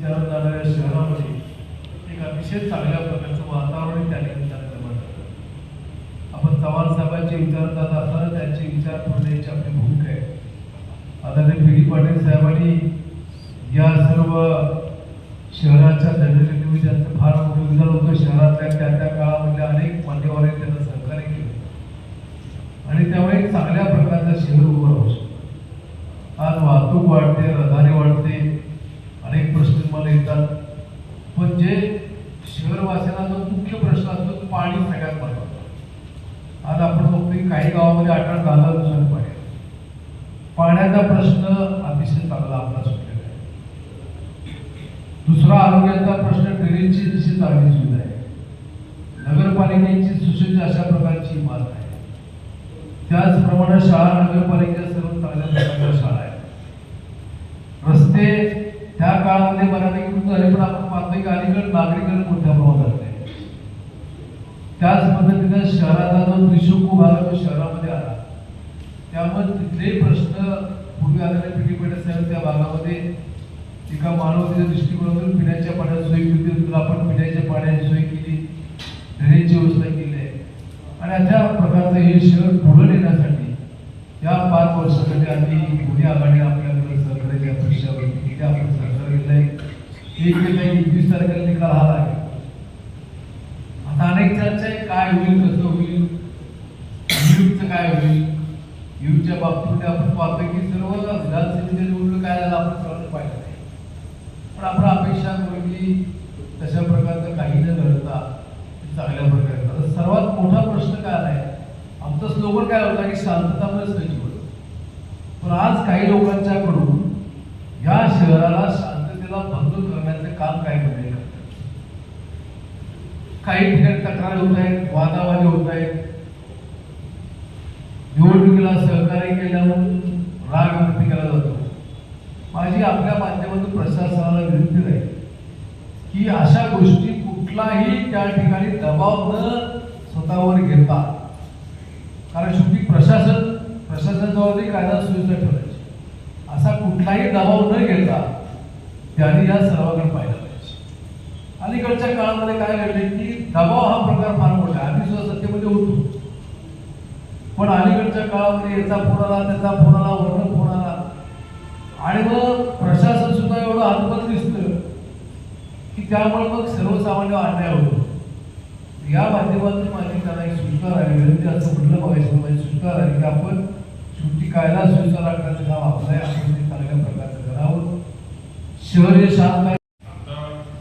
शहरात जाणाऱ्या शहरामध्ये एक अतिशय चांगल्या प्रकारचं वातावरण त्या ठिकाणी निर्माण आपण चव्हाण साहेबांचे विचार जात असताना त्यांचे विचार पुरवण्याची आपली भूमिका आहे. आता ते पी डी पाटील साहेबांनी या सर्व शहराच्या जनतेमध्ये त्यांचं फार मोठं योगदान होतं. शहरातल्या त्या त्या काळामधल्या अनेक मान्यवरांनी त्यांना सहकार्य केलं. आणि त्यामुळे एक चांगल्या प्रकारचं शहर उभं राहू शकतं. आज वाहतूक वाढते रहदारी वाढते अनेक प्रश्न मला येतात पण जे शहरवासियांना जो मुख्य प्रश्न असतो तो पाणी सगळ्यात महत्त्वाचा. आज आपण बघतो की काही गावामध्ये आठ आठ दहा दिवसांनी पाणी. पाण्याचा प्रश्न अतिशय चांगला आपला सुटलेला आहे. दुसरा आरोग्याचा प्रश्न ड्रेनेजची अतिशय चांगली सुविधा आहे. नगरपालिकेची सुसज्ज अशा प्रकारची इमारत आहे. त्याचप्रमाणे शाळा नगरपालिकेच्या सर्व चांगल्या प्रकारच्या शाळा आहेत. रस्ते त्या काळामध्ये बऱ्यापैकी उंच झाले पण आपण पाहतोय की अलीकडे नागरिकांना मोठ्या प्रमाणात आले त्याच पद्धतीनं शहराचा जो त्रिशंकू भाग आहे तो शहरामध्ये आला. त्यामुळे तिथले प्रश्न पूर्वी आलेल्या पिढी पेढ्या साहेब त्या भागामध्ये एका मानवतेच्या दृष्टिकोनातून पिण्याच्या पाण्याची सोय केली तर आपण पिण्याच्या पाण्याची सोय केली ड्रेनेजची व्यवस्था केली आहे. आणि अशा प्रकारचं हे शहर पुढे नेण्यासाठी या पाच वर्षासाठी आम्ही दोन्ही आघाडी आपल्याकडे सरकारची आपण सरकार एक गेल्या एकवीस तारखेला निकाल हा आहे आता अनेक चर्चा आहे काय होईल कसं होईल युथचं काय होईल युथच्या बाबतीत आपण पाहतोय की सर्व विधानसभेच्या निवडणूक काय झालं आपण सर्वांनी पाहिलं नाही पण आपण अपेक्षा करू की तशा प्रकारचं काही न घडता चांगल्या प्रकारे आता सर्वात मोठा प्रश्न काय आहे आमचा स्लोगन काय होता की शांततामुळे सजीव पण आज काही लोकांच्या या शहराला शांततेला भंग करण्याचे काम काय करणे काही ठिकाणी तक्रार होत आहेत वादावादी होत आहेत. निवडणुकीला सहकार्य केल्यावर राग व्यक्त केला जातो. माझी आपल्या माध्यमातून प्रशासनाला विनंती आहे की अशा गोष्टी कुठलाही त्या ठिकाणी दबाव न स्वतःवर घेता कारण शेवटी प्रशासन प्रशासन जबाबदारी कायदा सुविधा ठेवायची. असा कुठलाही दबाव न घेता त्यांनी या सर्वांकडे पाहिला. अलीकडच्या काळामध्ये काय घडले की दबाव हा प्रकार फार मोठा आहे. आम्ही सुद्धा सत्तेमध्ये होतो. पण अलीकडच्या काळामध्ये याचा फोन आला त्याचा फोन आला वर्ण फोन आला आणि मग प्रशासन सुद्धा एवढं हतबल दिसतं की त्यामुळे मग सर्वसामान्य अन्याय होतो. या माध्यमातून माझी त्यांना एक सूचना राहिली विनंती असं म्हटलं पाहिजे माझी सूचना राहिली की आपण शेवटी कायदा सुविधा राखण्याचं काम आपलं आहे. आपण ते चांगल्या प्रकारचं करावं. शहर हे शांत आहे आता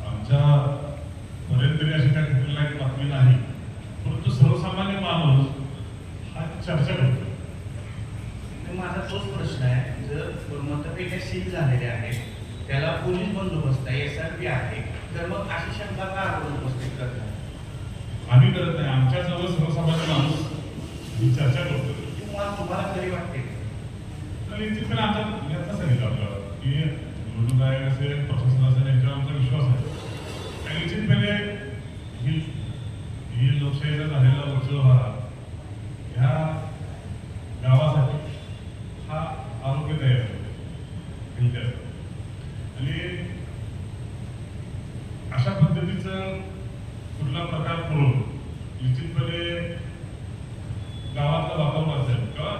आमच्या पर्यंत तरी अशी काही घटनेला एक बातमी नाही परंतु सर्वसामान्य माणूस हा चर्चा करतो तर माझा तोच प्रश्न आहे जर मतपेट्या सील झालेल्या आहेत त्याला पोलीस बंदोबस्त आहे एस आर पी आहे तर मग अशी शंका का आपण उपस्थित करतात आम्ही करत नाही. आमच्या जवळ सर्वसामान्य माणूस ही चर्चा करतो तुम्हाला तुम्हाला तरी वाटते निश्चितपणे आमचा यातनं सांगितलं आपल्याला. की निवडणूक आयोग असेल प्रशासन असेल यांच्यावर आमचा विश्वास आहे. आणि निश्चितपणे ही ही लोकशाहीचा झालेला लोकसभा ह्या गावासाठी हा आरोग्यदायी असतो हेल्दी असतो आणि अशा पद्धतीचं कुठला प्रकार करून गावातलं वातावरण असेल किंवा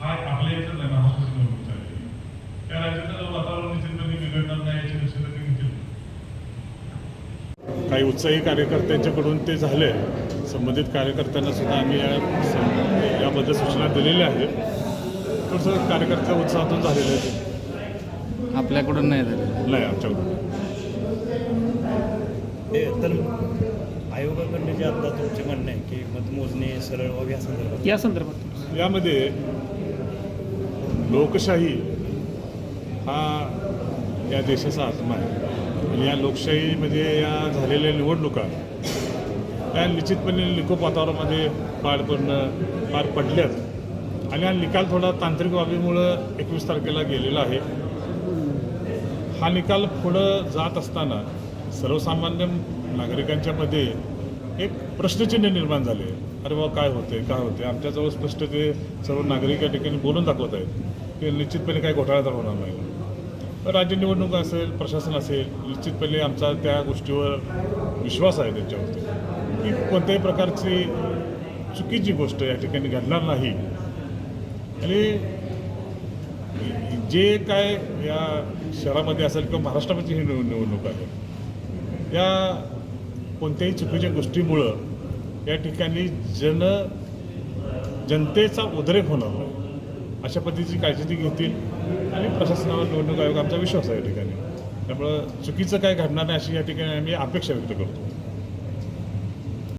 हा आपल्या इथं नाही त्या राज्यातलं वातावरण निश्चितपणे बिघडणार नाही याची दक्षता ते घेतील काही उत्साही कार्यकर्त्यांच्याकडून ते झाले. संबंधित कार्यकर्त्यांना सुद्धा आम्ही या याबद्दल सूचना दिलेल्या आहेत. थोडंसं कार्यकर्त्या उत्साहातून झालेले आहेत. आपल्याकडून नाही झालं नाही आमच्याकडून. हे तर आयोगाकडनं जे आता तुमचे म्हणणं आहे की मतमोजणी सरळ व्हावी या संदर्भात? या संदर्भात यामध्ये लोकशाही हा या देशाचा आत्मा आहे. आणि या लोकशाहीमध्ये या झालेल्या निवडणुका त्या निश्चितपणे लिकोप वातावरणामध्ये पार पडणं पार पडल्यात. आणि हा निकाल थोडा तांत्रिक बाबीमुळं एकवीस तारखेला गेलेला आहे. हा निकाल पुढं जात असताना सर्वसामान्य नागरिकांच्या मध्ये एक प्रश्नचिन्ह निर्माण झाले. अरे बाबा काय होते काय होते आमच्याजवळ स्पष्ट ते सर्व नागरिक या ठिकाणी बोलून दाखवत आहेत की निश्चितपणे काही घोटाळा तर होणार नाही. राज्य निवडणूक असेल प्रशासन असेल निश्चितपणे आमचा त्या गोष्टीवर विश्वास आहे त्यांच्यावरती. की कोणत्याही प्रकारची चुकीची गोष्ट या ठिकाणी घडणार नाही. आणि जे काय या शहरामध्ये असेल किंवा महाराष्ट्रामध्ये ही निवडणूक आहे या कोणत्याही चुकीच्या गोष्टीमुळं या ठिकाणी जन जनतेचा उद्रेक होणार नाही. अशा पद्धतीची काळजी ती घेतील आणि प्रशासनावर निवडणूक आयोग आमचा विश्वास आहे या ठिकाणी. त्यामुळं चुकीचं काय घडणार नाही अशी या ठिकाणी आम्ही अपेक्षा व्यक्त करतो.